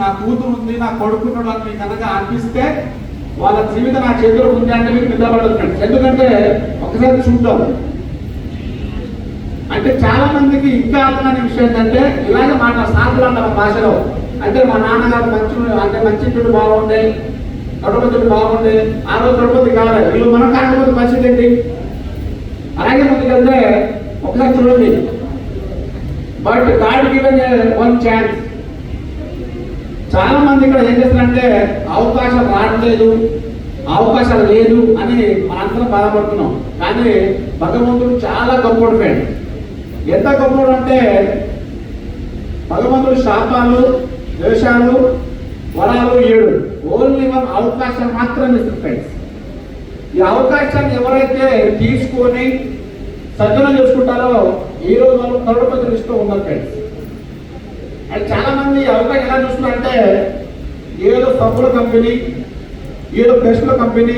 నా కూతురు ఉంది నా కొడుకున్నాడు అని మీకు కనుక అనిపిస్తే వాళ్ళ జీవితం నా చేతిలో ఉంది అంటే మీకు నిద్రపడుతున్నాడు ఎందుకంటే ఒకసారి చూద్దాం. అంటే చాలా మందికి ఇంకా అర్థమైన విషయం ఏంటంటే ఇలాగే మాట సాధులు అంటారు భాషలో అంటే మా నాన్నగారు మంచి అంటే మంచి ఇంటి బాగుండే కడుపతి బాగుండే ఆ రోజు కడుపతి కావాలి వీళ్ళు మనం కాకపోతే మంచిది ఏంటి? అలాగే ముందుకెళ్తే ఒకసారి చూడండి but God given one chance. చాలా మంది ఇక్కడ ఏం చేస్తారంటే అవకాశం రావట్లేదు అవకాశాలు లేదు అని మనందరం బాధపడుతున్నాం. కానీ భగవంతుడు చాలా గొప్పడు ఫ్రెండ్. ఎంత గొప్పడు అంటే భగవంతుడు శాపాలు ద్వేషాలు వరాలు ఏడు. ఓన్లీ వన్ అవకాశం మాత్రమే ఇస్తుంది ఫ్రెండ్స్ ఈ అవకాశాన్ని ఎవరైతే తీసుకొని సజ్జనం చేసుకుంటారో ఈ రోజు వాళ్ళు కరోడపతి లిస్టులో ఉన్నారు ఫ్రెండ్స్ అది చాలా మంది అవకాశం ఎలా చూస్తున్నారంటే ఏదో సబ్బుల కంపెనీ ఏదో బ్రష్ల కంపెనీ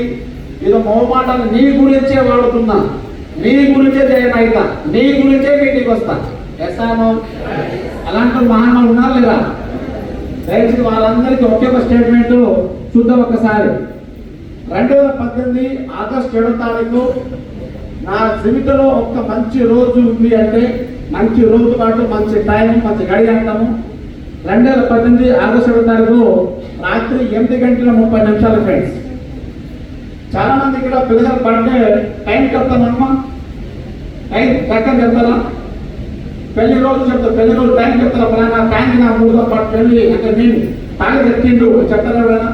ఏదో మొహమాటాన్ని నీ గురించే వాడుతున్నా నీ గురించే చేయను అయితా నీ గురించే మీటింగ్ వస్తా. ఎస్ఆనో అలాంటి మహానుభావులు ఉన్నారు లేదా? దయచేసి వాళ్ళందరికీ ఒకే ఒక స్టేట్మెంట్ చూద్దాం ఒక్కసారి రెండు వేల పద్దెనిమిది ఆగస్టు ఏడో తారీఖు నా జీవితంలో ఒక మంచి రోజు ఉంది అంటే మంచి రోజు పాటు మంచి టైం మంచి గడి అంటాము రెండు వేల పద్దెనిమిది ఆగస్టు ఏడో తారీఖు రాత్రి ఎనిమిది గంటల ముప్పై నిమిషాలు ఫ్రెండ్స్ చాలా మంది ఇక్కడ పిల్లలు పడితే టైం చెప్తామమ్మా? టైం చక్కగా చెప్తారా? పెళ్ళి రోజు చెప్తా పెళ్ళి రోజు టైం చెప్తారా? పలానా టైంకి నా మూడుగా పాటు పెళ్ళి అంటే నేను తాగి తెచ్చిండు చెప్తారా ఎవరైనా?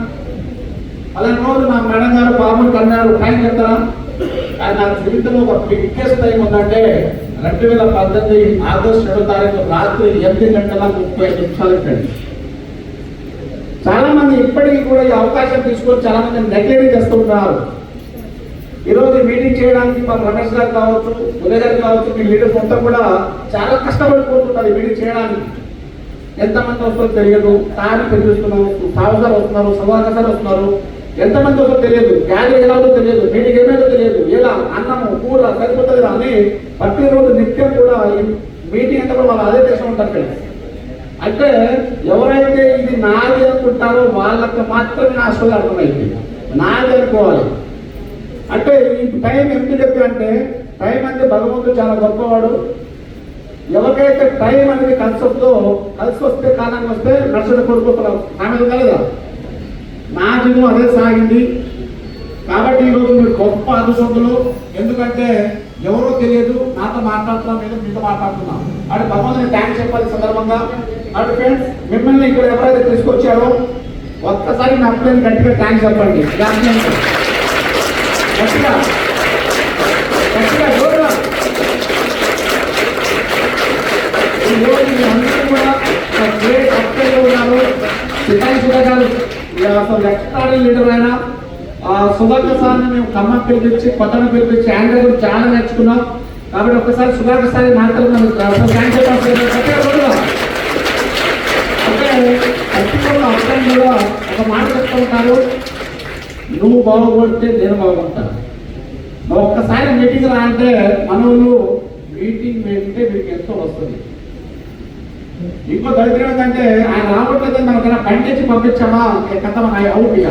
అలాంటి రోజు నా మేడం గారు బాబుని కన్నారు టైం చెప్తారా? కానీ నా జీవితంలో ఒక బిగ్గెస్ట్ టైం ఉందంటే రెండు వేల పద్దెనిమిది ఆగస్టు రెండో తారీఖు రాత్రి ఎనిమిది గంటల ముప్పై నిమిషాలు చాలా మంది ఇప్పటికీ కూడా ఈ అవకాశం తీసుకొని చాలా మంది నెగ్లెక్ట్ చేస్తుంటారు. ఈరోజు మీటింగ్ చేయడానికి మా రమేష్ గారు కావచ్చు ఉదయ్ గారు కావచ్చు మీ లీడర్స్ మొత్తం కూడా చాలా కష్టపడిపోతున్నారు మీటింగ్ చేయడానికి. ఎంతమంది వస్తారో తెలియదు. తాను పిలుస్తున్నాము సావసాలు వస్తున్నారు సవాసాలు వస్తున్నారు. ఎంతమంది వస్తారో తెలియదు గ్యాలరీ ఎలాగో తెలియదు మీటింగ్ ఏమైందో తెలియదు. ఎలా అన్నము కూర సరిపోతుంది అని ప్రతిరోజు నిత్యం కూడా ఈ మీటింగ్ అంతా కూడా వాళ్ళు అదే చేస్తూ ఉంటారు ఫ్రెండ్స్ అంటే ఎవరైతే ఇది నాది అనుకుంటారో వాళ్ళకి మాత్రమే నా అసలు అర్థమైంది. నాది అనుకోవాలి. అంటే ఈ టైం ఎందుకు చెప్పి అంటే టైం అంటే భగవంతుడు చాలా గొప్పవాడు. ఎవరికైతే టైం అనేది కలిసి వస్తుందో కలిసి వస్తే కాలానికి వస్తే నడుచుడు కొడుకు ఆమె కలదా నా జీవితం అదే సాగింది. కాబట్టి ఈరోజు మీరు గొప్ప అదృష్టంతులు ఎందుకంటే ఎవరో తెలియదు నాతో మాట్లాడుతున్నాం ఏదో మీతో మాట్లాడుతున్నాం. అంటే భగవంతుని థ్యాంక్స్ చెప్పాలి సందర్భంగా. అంటే ఫ్రెండ్స్ మిమ్మల్ని ఇక్కడ ఎవరైతే తీసుకొచ్చారో ఒక్కసారి నా పిల్లలు గట్టిగా థ్యాంక్స్ చెప్పండి. గట్టిగా. గట్టిగా జోరుగా. మీ అందరూ కూడా గ్రేట్ ఉన్నారు. సితాయి సుధాగారు అసలు ఎక్స్ట్రాడీ లీడర్ అయినా ఆ సుధాకర్ సార్ని మేము ఖమ్మం పిలిపించి కొత్తగా పిలిపించి ఆయన దగ్గర చాలా నేర్చుకున్నాం. కాబట్టి ఒకసారి సుధాకర్ సార్ మాట్లాడుతున్నాను థ్యాంక్ యూ కూడా ఒక మాట చెప్తుంటారు నువ్వు బాగుపడితే నేను బాగుంటాను ఒక్కసారి మీటింగ్ రా అంటే మనోళ్ళు మీటింగ్ పెడితే మీకు ఎంతో వస్తుంది. ఇంకో దరిద్రం ఏంటంటే ఆయన రావట్లేదు మనకైనా బండిచి పంపించామా? కథ మన అవుట్ ఇక.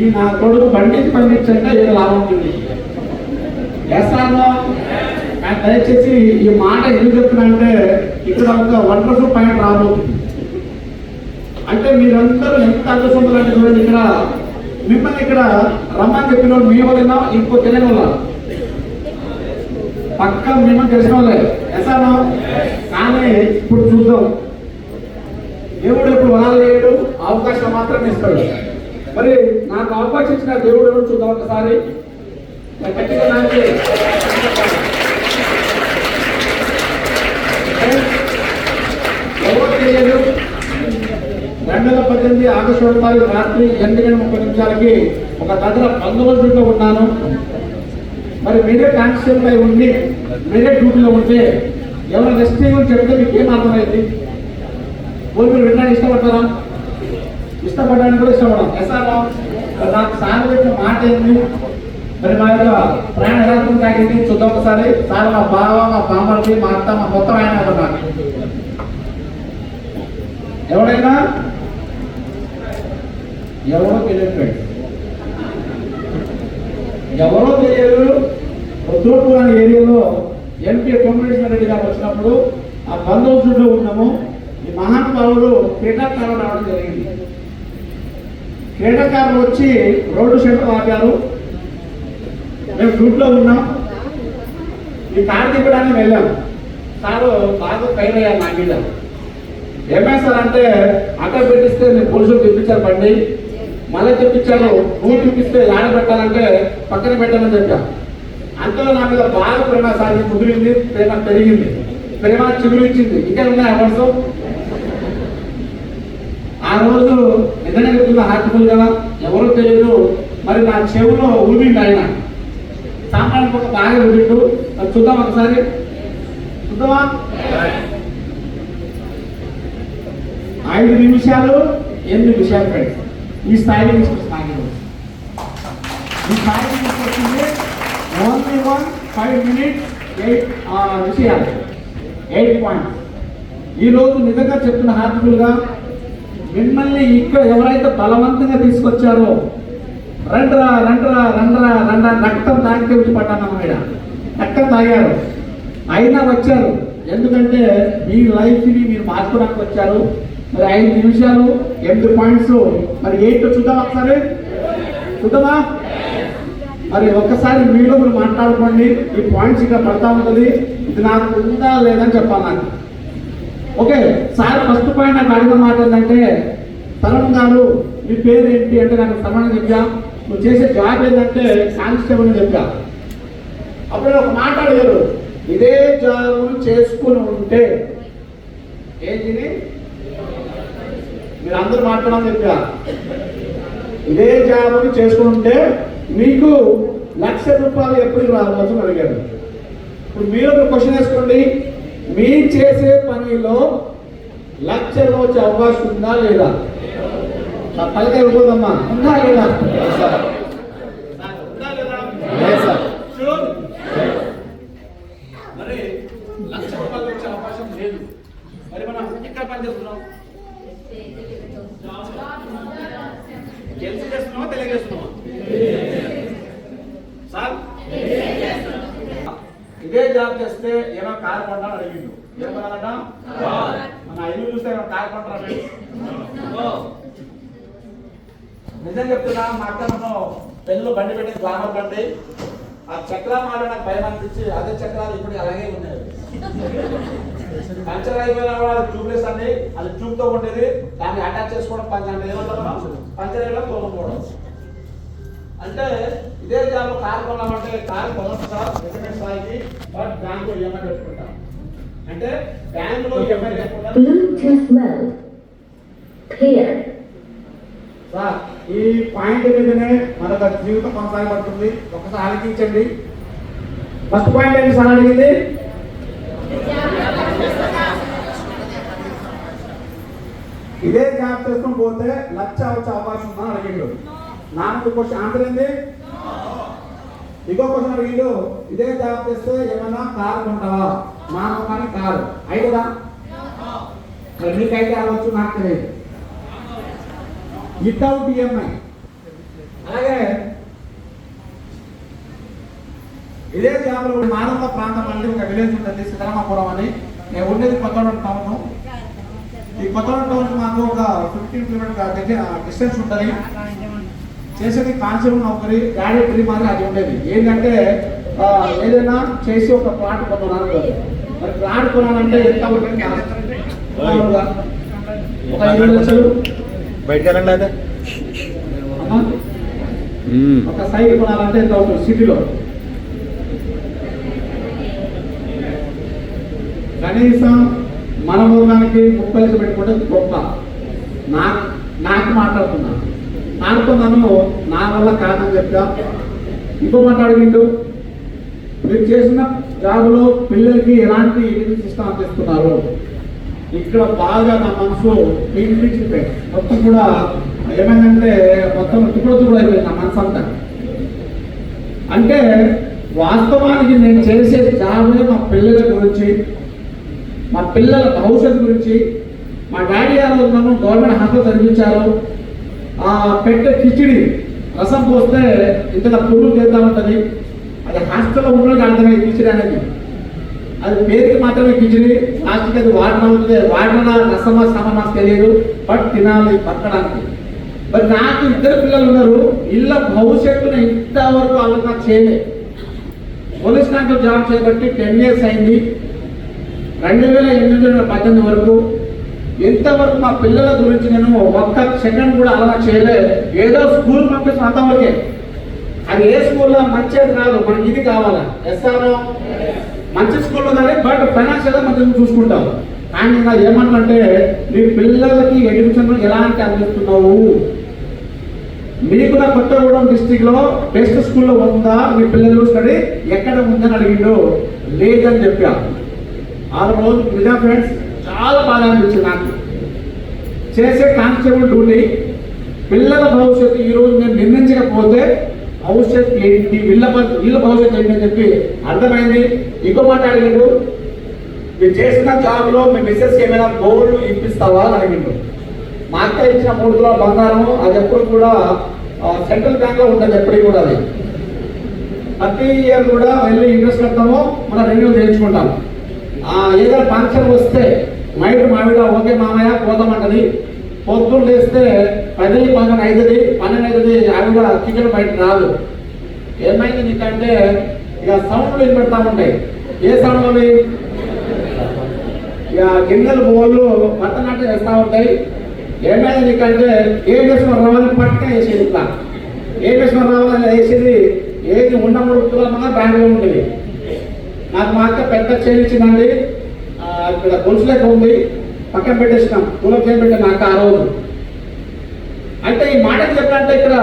ఈ నా కొడుకు బండిచి పంపించంటే ఏదో లాభం ఉంటుంది. ఎస్ఆర్లో కానీ దయచేసి ఈ మాట ఎందుకు చెప్తున్నా ఇక్కడ ఒక వండర్ఫుల్ పాయింట్ రాబోతుంది. అంటే మీరందరూ ఎంత అదృష్టంలో అంటే చూడండి ఇక్కడ మిమ్మల్ని ఇక్కడ రమ్మని చెప్పిన వాళ్ళు మీ వాళ్ళైనా? ఇంకో తెలియని వాళ్ళ? పక్క మిమ్మల్ని తెలిసిన వాళ్ళే. ఎసాను కానీ ఇప్పుడు చూద్దాం. దేవుడు ఇప్పుడు వరాలు లేడు అవకాశం మాత్రం ఇస్తాడు. మరి నాకు అవకాశం ఇచ్చిన దేవుడు ఎవరు చూద్దాం ఒకసారి? గట్టిగా నాకు. ఎవరు తెలియదు? రెండు వేల పద్దెనిమిది ఆగస్టు రెండు తారీఖు రాత్రి ఎనిమిది గంటల ముప్పై నిమిషాలకి ఒక దగ్గర బందోబస్తులో ఉన్నాను. మరి మీరే కాన్స్టేబుల్ అయి ఉండి మీరే డ్యూటీలో ఉంటే ఎవరు రెస్ట్ చేయమని చెప్తే మీకు ఏం అర్థమైంది? పోయి మీరు వినడానికి ఇష్టపడతారా? ఇష్టపడడానికి కూడా ఇష్టపడడం ఎస్ఆర్ నాకు సార్ పెట్టిన మాట ఏంది? మరి మా యొక్క ప్రయాణ ఎలా తాగింది చూద్దాం ఒకసారి. సార్ మా బావ మా బామ్మకి మా అత్త మా మొత్తం ఆయన ఉన్నారు? ఎవడైనా? ఎవరో తెలియట్లేదు ఎవరో తెలియదు రుద్రపూర్ అనే ఏరియాలో ఎంపీ కోమరేశ్వర రెడ్డి గారు వచ్చినప్పుడు ఆ బందోబస్తులో ఉన్నాము. ఈ మహానుభావులు క్రీడాకారులు రావడం జరిగింది. క్రీడాకారులు వచ్చి రోడ్డు షెటర్ ఆపారు. మేము గ్రూప్లో ఉన్నాం. ఈ కారు దిగడానికి వెళ్ళాం. సారు బాగా ఫైర్ అయ్యారు నా మీద. ఏమే సార్ అంటే అక్కడ పెట్టిస్తే నేను పోలీసులు తెప్పించారు బండి. మళ్ళీ తెప్పించారు ఊరు చూపిస్తే ఆడ పెట్టాలంటే పక్కన పెట్టాలని చెప్పాను అంతలో నా మీద బాగా ప్రేమ సాగి కుదిరింది ప్రేమ పెరిగింది. ప్రేమ చిగురించింది ఇంకా ఉన్నాయి అవర్స్ ఆ రోజు నిజంగా చెప్తున్నా హార్ట్ఫుల్ కదా? ఎవరో తెలియదు మరి నా చెవులో ఊదిండి ఆయన. సాంబ్రాణి ఒక బాగా ఊదిండు చూద్దాం ఒకసారి? చూద్దామా? ఐదు నిమిషాలు ఎనిమిది నిమిషాలు ఫ్రెండ్స్. ఈ స్థాయిలో తీసుకొచ్చి ఈ స్థాయిలో తీసుకొచ్చింది only one five minutes eight విషయాలు ఎయిట్ పాయింట్స్ ఈ రోజు నిజంగా చెప్తున్న హార్ట్ఫుల్గా మిమ్మల్ని ఇక్కడ ఎవరైతే బలవంతంగా తీసుకొచ్చారో రండ్రా రండ్రా రండ్రా రండ్రా రక్తం తాగితే విడిపడ్డాను పడ్డాను మీద రక్తం తాగారు. అయినా వచ్చారు. ఎందుకంటే మీ లైఫ్ని మీరు మార్చుకోవడానికి వచ్చారు. మరి ఐదు నిమిషాలు ఎనిమిది పాయింట్స్. మరి ఎయిట్ చూద్దాం ఒకసారి? చూద్దామా? మరి ఒక్కసారి మీలో మీరు మాట్లాడుకోండి. ఈ పాయింట్స్ ఇక్కడ పడతా ఉంటుంది. ఇది నాకు ఉందా లేదని చెప్పాలి నాకు ఓకే సార్ ఫస్ట్ పాయింట్ నాకు అడిగిన మాట ఏంటంటే తరుణ్ గారు మీ పేరు ఏంటి అంటే నాకు సమానం చెప్పా నువ్వు చేసే జాబ్ ఏంటంటే కానిస్టేబుల్ అని చెప్పా అప్పుడు ఒక మాట అడిగారు. ఇదే జాబ్ చేసుకుని ఉంటే ఏంటిది? మీరు అందరూ మాట్లాడమని చెప్పా ఇదే జాబ్ చేసుకుని ఉంటే మీకు లక్ష రూపాయలు ఎప్పుడు రావచ్చు అని అడిగారు. ఇప్పుడు మీరు ఒక క్వశ్చన్ వేసుకోండి. మీరు చేసే పనిలో లక్ష రోజు అవకాశం ఉందా లేదా? నా తలకాయ ఉందా లేదా ఉందా లేదా? Sure? మరి లక్ష రూపాయలు వచ్చే అవకాశం లేదు మరి మనం ఎక్కడ పని చేస్తున్నాం తెలిసి చేస్తున్నావా తెలియజేస్తున్నావా సార్ ఇదే జాబ్ చేస్తే ఏమో కారు కొంటాను అడిగిండు. ఏం కొనాలట? మన ఇల్లు చూస్తే ఏమో కారు కొంటారా నిజం చెప్తున్నా మా అక్క మనం పెళ్ళిలో బండి పెట్టి గ్లామర్ బండి. ఆ చక్రాలు నాకు భయం అనిపించి అదే చక్రాలు ఇప్పుడు అలాగే ఉన్నాయి. పంచర్ అయిపోయినా కూడా అది ట్యూబ్లెస్ అండి. అది ట్యూబ్తో ఉండేది దాన్ని అటాచ్ చేసుకోవడం పంచర్ అంటే ఏమంటారు? పంచర్ తోలుకోవడం. అంటే ఇదే జాబ్ కారు కొన్నామంటే కారు కొనొచ్చు సార్ సెకండ్ స్థాయికి బట్ బ్యాంకు ఈఎంఐ పెట్టుకుంటాం. అంటే బ్యాంకులో ఈఎంఐ. Pair. సార్ ఈ పాయింట్ మీదనే మనకు జీవితం కొనసాగబడుతుంది. ఒకసారి ఆలోచించండి ఫస్ట్ పాయింట్ ఏంటి సార్ అడిగింది? ఇదే జాబ్ చేసుకుని పోతే లక్ష వచ్చే అవకాశం ఉందని అడిగిండు. నాకు క్వశ్చన్ ఆన్సర్ ఏంది ఇంకో క్వశ్చన్ అడిగిండు. ఇదే జాబ్ చేస్తే ఏమైనా కారు కొంటావా? నాకు కానీ కారు. అయి కదా మరి మీకైతే అవ్వచ్చు నాకు తెలియదు. వితౌట్ ఈఎంఐ అలాగే ఇదే జాబ్లో మానవ ప్రాంతం అనేది ఒక విలేజ్ ఉంటుంది. సీతారామపురం అని. నేను ఉండేది కొత్తగూడెం టౌన్ ఈ కొత్తగూడెం టౌన్ మాకు ఒక ఫిఫ్టీన్ కిలోమీటర్ దగ్గర డిస్టెన్స్ ఉంటుంది. చేసేది కాన్సెప్ట్ నౌకరి డాడీ డ్రీమ్ మాత్రం అది ఉండేది. ఏంటంటే ఆ, ఏదైనా చేసి ఒక ప్లాట్ కొన్నాను. మరి ప్లాట్ కొనాలంటే ఎంత ఒక ఇరవై లక్షలు. బయటకు వెళ్ళండి అయితే? ఒక సైట్ కొనాలంటే ఎంత అవుతుంది సిటీలో? కనీసం మన ఊరానికి ముప్పై లక్షలు పెట్టుకుంటే గొప్ప. నాకు నాకు మాట్లాడుతున్నా. అనుకున్నాను నన్ను నా వల్ల కాదని చెప్తా ఇంకో మాట అడిగిండు మీరు చేసిన జాబులో పిల్లలకి ఎలాంటి ఎడ్యుకేషన్ సిస్టమ్ అందిస్తున్నారు? ఇక్కడ బాగా నా మనసు పీడిపించిపోయి మొత్తం కూడా ఏమైందంటే మొత్తం తుప్పుడు తుప్పుడు అయిపోయింది నా మనసు అంతా. అంటే వాస్తవానికి నేను చేసే జాబే మా పిల్లల గురించి మా పిల్లల భవిష్యత్తు గురించి. మా డాడీ గారు నన్ను గవర్నమెంట్ హాస్పిటల్ చదివించారు ఆ పెట్టే కిచిడి రసం పోస్తే ఇంత పురుగులు చేద్దాం ఉంటుంది అది హాస్టల్లో ఉన్న అర్థమైంది కిచిడి అనేది. అది పేరుకి మాత్రమే కిచిడి లాస్ట్కి అది వాటర్ ఉంటుంది వాటర్ రసమా సమమా తెలియదు బట్ తినాలి పట్టడానికి మరి నాకు ఇద్దరు పిల్లలు ఉన్నారు ఇళ్ళ భవిష్యత్తును ఇంతవరకు ఆలోచన చేయలేదు పోలీస్ దాంట్లో జాబ్ చేయబట్టి టెన్ ఇయర్స్ అయింది. రెండు వేల ఎనిమిది వందల పద్దెనిమిది వరకు ఎంతవరకు మా పిల్లల గురించి నేను ఒక్క సెకండ్ కూడా అలా చేయలే. ఏదో స్కూల్ పంపిస్తున్న అంతవరకే. అది ఏ స్కూల్లో మంచిది కాదు మనకి ఇది కావాలా? ఎస్ఆర్ఓ మంచి స్కూల్లో కానీ బట్ ఫైనాన్షియల్గా మనం చూసుకుంటాం. కానీ నేను ఏమంటే మీ పిల్లలకి ఎడ్యుకేషన్ ఎలాంటి అందిస్తున్నావు? మీకు నా కొత్తగూడెం డిస్టిక్లో బెస్ట్ స్కూల్లో ఉందా? మీ పిల్లలు స్టడీ? ఎక్కడ ఉందని అడిగిండు. లేదని చెప్పా. ఆ రోజు నిజా ఫ్రెండ్స్ చాలా బాధ అనిపించింది నాకు. చేసే కానిస్టేబుల్ డ్యూటీ పిల్లల భవిష్యత్తు ఈ రోజు నేను నిర్ణయించకపోతే భవిష్యత్తు ఏంటి వీళ్ళ వీళ్ళ భవిష్యత్తు ఏంటి అని చెప్పి అర్థమైంది. ఇంకో మాట అడిగిండు మీరు చేసిన జాబ్లో మీ మిస్సెస్ ఏమైనా గోల్డ్ ఇప్పిస్తావా? అని అడిగిండు. మా అక్క ఇచ్చిన మూడు తులాల బంగారం అది ఎప్పుడు కూడా సెంట్రల్ బ్యాంక్లో ఉండదు ఎప్పటికీ ఎప్పటికి కూడా అది. ప్రతి ఇయర్ కూడా వెళ్ళి ఇంట్రెస్ట్ కడతాము మనం రెన్యూ చేయించుకుంటాం ఆ, ఏదైనా ఫంక్షన్ వస్తే మైండ్ మావిడ ఓకే మామయ్య పోదామంటది. పొద్దున్న లేస్తే పది పన్నెండు ఐదుది పన్నెండు ఐదుది కూడా చికెన్ బయట రాదు. ఏమైంది నీకంటే ఇక సౌండ్లు వినపెడతా ఉంటాయి. ఏ సౌండ్ అవి ఇక గిన్నెలు బోళ్ళు భరతనాట్యం వేస్తూ ఉంటాయి. ఏమైంది నీకంటే ఏ వేసుకొని రావాలని పట్టుగా వేసేది ఇట్లా. ఏ వేసుకొని రావాలని వేసేది ఏది ఉండమూడు తులమంగా బ్యాండ్లో ఉంటుంది నాకు మా అక్క పెద్ద చేయించిందండి ఇక్కడ గొలుసు లెక్క ఉంది. పక్కన పెట్టేసినాం. చేయని పెట్టాను నాకు ఆ రోజు. అంటే ఈ మాట చెప్పాలంటే ఇక్కడ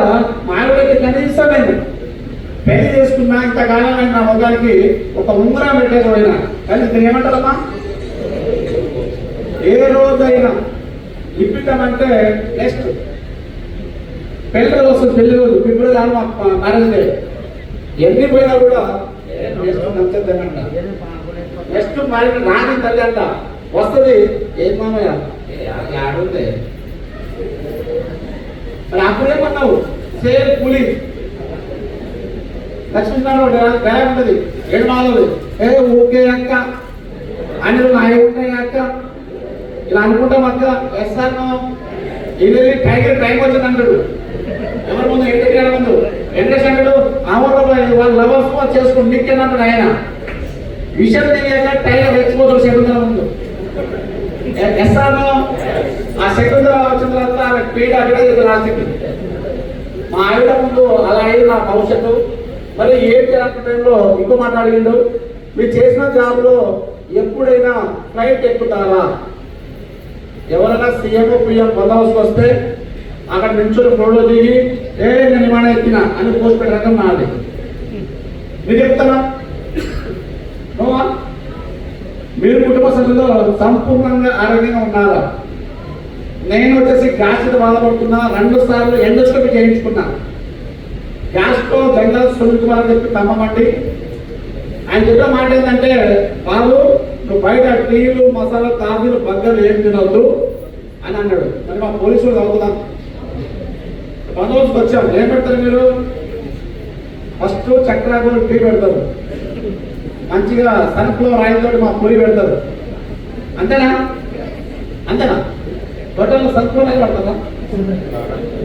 మావిడకి కనీసం నేను పెళ్ళి చేసుకున్నా ఇంతకాలం నా మొగానికి ఒక ఉంగరం పెట్టేకపోయినా కానీ ఇక్కడ ఏమంటారమ్మా ఏ రోజైనా ఇప్పిద్దామంటే నెక్స్ట్ పెళ్ళి రోజు వస్తుంది పెళ్ళి రోజు. ఫిబ్రవరి ఆరు మ్యారేజ్ డే ఎన్ని పోయినా కూడా నచ్చద్దామంట నెక్స్ట్ మరి రాని తల్లి అంట వస్తుంది ఏం మామయ్య ఆడుంది మరి అప్పుడేమన్నావు సేమ్ పులి లక్ష్మీనారాయణ దయ ఉంటుంది ఏడు మాధవి ఏ ఓకే అక్క అని నాయ ఉంటాయి అక్క ఇలా అనుకుంటాం అక్క వేస్తాను ఇది టైగర్ టైం వచ్చింది అంటాడు ఎవరి ముందు ఎంటర్ ముందు ఎంటర్ అంటాడు ఆమోద వాళ్ళు లవర్స్ చేసుకుని నిక్కేనంటాడు ఆయన విషయం తెలియక టైగర్ రెచ్చిపోతాడు శకుంతల ముందు. ఎస్తాను ఆ శకుంతల వచ్చిన తర్వాత ఆమె పీడ అక్కడ రాసింది మా ఆవిడ ముందు అలా అయ్యి నా భవిష్యత్తు. మరి ఏం చేయాలంటే టైంలో ఇంకో మాట అడిగిండు. మీరు చేసిన జాబ్లో ఎప్పుడైనా ఫ్లైట్ ఎక్కుతారా? ఎవరైనా సీఎం పిఎం పొందవలసి వస్తే అక్కడ నిల్చొని ఫోటో దిగి ఏ నేను విమానం ఎక్కిన అని పోస్ట్ పెట్టడం నాది. మీరు చెప్తారా మీరు కుటుంబ సభ్యులు సంపూర్ణంగా ఆరోగ్యంగా ఉన్నారా? నేను వచ్చేసి గ్యాస్ట్రిక్ బాధపడుతున్నా రెండు సార్లు ఎండోస్కోపీ చేయించుకున్నా. గ్యాస్తో జనరల్ సునీల్ కుమార్ అని చెప్పి తమ్మమండి. ఆయన చెప్పిన మాట ఏంటంటే వాళ్ళు నువ్వు బయట టీలు మసాలా కాఫీలు బగ్గలు ఏం తినవద్దు అని అన్నాడు. మరి మా పోలీసులు అవుతుందాం బంధువులకు వచ్చాం ఏం పెడతారు మీరు? ఫస్ట్ చక్రాకులు టీ పెడతారు. మంచిగా సన్ఫ్లవర్ ఆయిల్ తోటి మా పూరి పెడతారు. అంతేనా? అంతేనా? హోటల్లో సన్ఫ్లవర్ ఆయిల్ పెడతారా?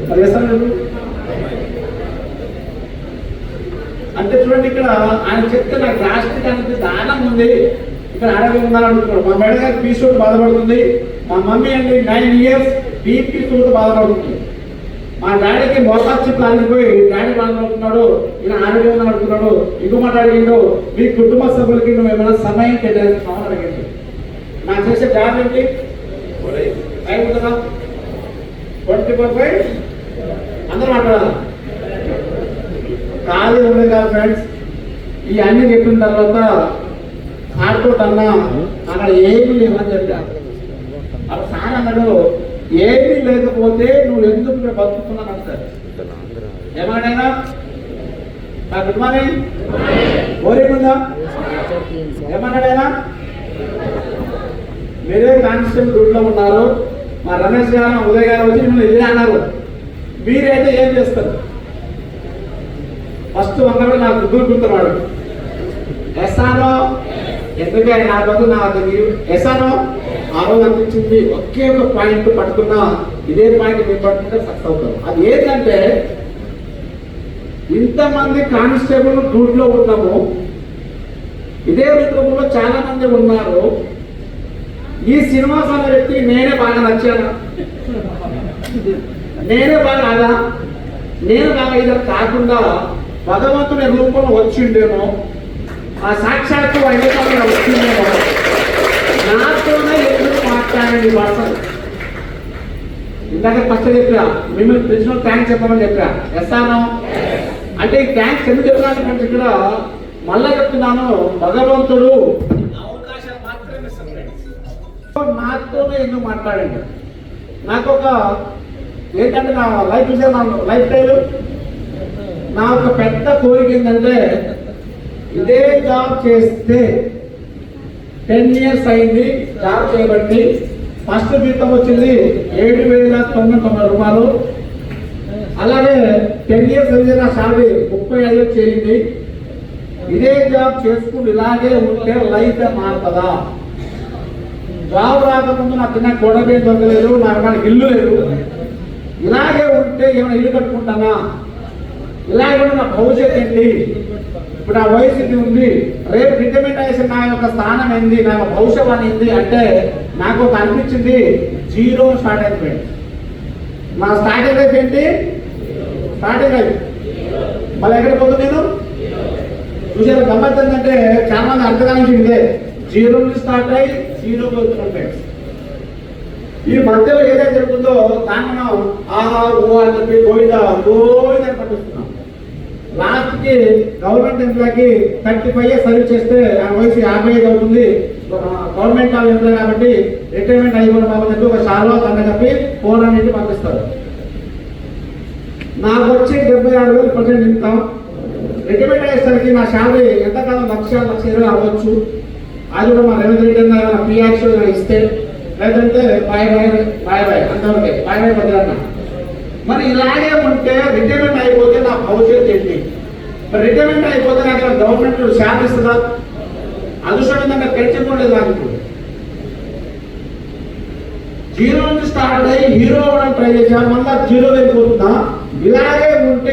మరి వేస్తారు అంటే చూడండి ఇక్కడ ఆయన చెప్తే నాకు ప్లాస్టిక్ అనేది దానం ఉంది. ఇక్కడ ఆరోగ్యం ఉందని మా మేడం గారికి పీస్ బాధపడుతుంది. మా మమ్మీ అండి నైన్ ఇయర్స్ బీపీ బాధపడుతుంది. మా డాడీకి మోసాచి ప్లానిపోయి డాడీ బాధపడుతున్నాడు ఈయన ఆరోగ్యం ఉందని అడుగుతున్నాడు ఇంకో మాట అడిగిండు మీ కుటుంబ సభ్యులకి నువ్వు ఏమైనా సమయం కేటాయిస్తున్నావు అడిగింది నాకు చేసే జాబ్ ఏంటి? టైం ఉంటుందా? Twenty four five? అందరూ మాట్లాడాలి? ఖాళీ ఉంది కదా ఫ్రెండ్స్. ఈ అన్ని చెప్పిన తర్వాత సార్తో అన్నా అక్కడ ఏమీ లేవని చెప్పారు అప్పుడు సార్ అన్నాడు ఏమీ లేకపోతే నువ్వు ఎందుకు ఇక్కడ బతుకుతున్నాను అంటారు? ఏమాడైనా నా గుడ్ మార్నింగ్ బోరింగ్ ఏమన్నాడైనా? మీరే కానిస్టేబుల్ రూట్లో ఉన్నారు. మా రమేష్ గారు ఉదయ్ గారు వచ్చి మిమ్మల్ని ఇదే అన్నారు. మీరైతే ఏం చేస్తారు? ఫస్ట్ అందరూ నాకు గుర్తున్నాడు ఎస్ఆర్ఓ? ఎందుకంటే నా రోజు నా మీరు ఎస్ఆర్ఓ ఆ రోజు అనిపించింది ఒకే ఒక పాయింట్ పట్టుకున్నా ఇదే పాయింట్ మీరు పట్టుకుంటే సక్సెస్ అవుతాం అది ఏంటంటే ఇంతమంది కానిస్టేబుల్ డ్యూటీలో ఉన్నాము. ఇదే రూపంలో చాలా మంది ఉన్నారు. ఈ శ్రీనివాస్ అనే వ్యక్తికి నేనే బాగా నచ్చాను? నేనే బాగా అలా నేను బాగా ఇది కాకుండా భగవంతుని రూపంలో వచ్చిండేమో. ఆ సాక్షాత్తు అయ్యేటప్పుడు వచ్చిండేమో నాతోనే ఎందుకు మాట్లాడండి పర్సన్ ఇందాక ఫస్ట్ చెప్పా మిమ్మల్ని పిలిచిన థ్యాంక్స్ చెప్పమని చెప్పా ఎస్తాను అంటే ఈ థ్యాంక్స్ ఎందుకు చెప్తున్నాను ఇక్కడ మళ్ళా చెప్తున్నాను భగవంతుడు అవకాశాలు మాత్రమే నాతోనే ఎందుకు మాట్లాడండి? నాకు ఒక ఏంటంటే నా లైఫ్ నా లైఫ్ స్టైల్ నా ఒక పెద్ద కోరిక ఏంటంటే ఇదే జాబ్ చేస్తే టెన్ ఇయర్స్ అయింది జాబ్ చేయబట్టి. ఫస్ట్ జీతం వచ్చింది ఏడు వేల తొమ్మిది తొమ్మిది రూపాయలు. అలాగే టెన్ ఇయర్స్ అయితే నా శాలరీ ముప్పై ఐదు చేయండి ఇదే జాబ్ చేసుకుని ఇలాగే ఉంటే లైఫ్ మారుతుందా? జాబ్ రాకముందు నాకు చిన్న గొడవ ఏం దొరకలేదు నాకు ఇల్లు లేదు. ఇలాగే ఉంటే ఏమైనా ఇల్లు కట్టుకుంటానా? ఇలాగే నా భవిష్యత్ ఏంటి? ఇప్పుడు నా వయసు ఇది ఉంది రేపు రిటైర్మెంట్ అయ్యేసి నా యొక్క స్థానం ఏంది నా యొక్క భవిష్యత్ ఏంది అంటే నాకు ఒక అనిపించింది జీరో స్టార్టింగ్ రేట్ నా స్టార్టింగ్ రేట్ ఏంటి? స్టార్టింగ్ రేట్ మళ్ళీ ఎక్కడికి పోతుంది నేను? చూసారు గమ్మత్ ఏంటంటే చాలా మంది అర్థకానికి ఇదే. జీరో నుంచి స్టార్ట్ అయ్యి జీరో ఉంటాయి. ఈ మధ్యలో ఏదైతే జరుగుతుందో దాన్ని మనం ఆహా ఓ అని చెప్పి గోవింద పట్టిస్తున్నాం లాస్ట్కి గవర్నమెంట్ ఎంప్లాయ్కి థర్టీ ఫైవ్ ఇయర్స్ సర్వీస్ చేస్తే ఆ వయసు యాభై ఐదు అవుతుంది. గవర్నమెంట్ ఎంప్లాయ్ కాబట్టి రిటైర్మెంట్ అయిపోవడం బాబు చెప్పి ఒక శాలువా దండ కప్పి ఫోన్ అనేది పంపిస్తారు. నాకు వచ్చే డెబ్బై ఆరు వేలు పర్సెంట్ ఇస్తాం రిటైర్మెంట్ అయ్యేసరికి నా శాలరీ ఎంతకాలం లక్ష లక్ష ఇరవై అవ్వచ్చు? అది కూడా మా రేవంత్ రెడ్డి అన్న పిఆర్సీ ఇస్తే. లేదంటే బాయ్ బాయ్ బాయ్ బాయ్ అంతవరకే బాయ్ బాయ్ భద్రన్న. మరి ఇలాగే ఉంటే రిటైర్మెంట్ అయిపోతే నా భవిష్యత్తు ఏంటి? మరి రిటైర్మెంట్ అయిపోతే నాకు గవర్నమెంట్ శాలరీ ఇస్తుందా? అదృష్టం ఏంటంటే పెన్షన్ కూడా లేదు నాకు జీరో నుంచి స్టార్ట్ అయ్యి హీరో అవ్వడానికి ట్రై చేశాను మళ్ళీ జీరో వెళ్ళిపోతున్నా ఇలాగే ఉంటే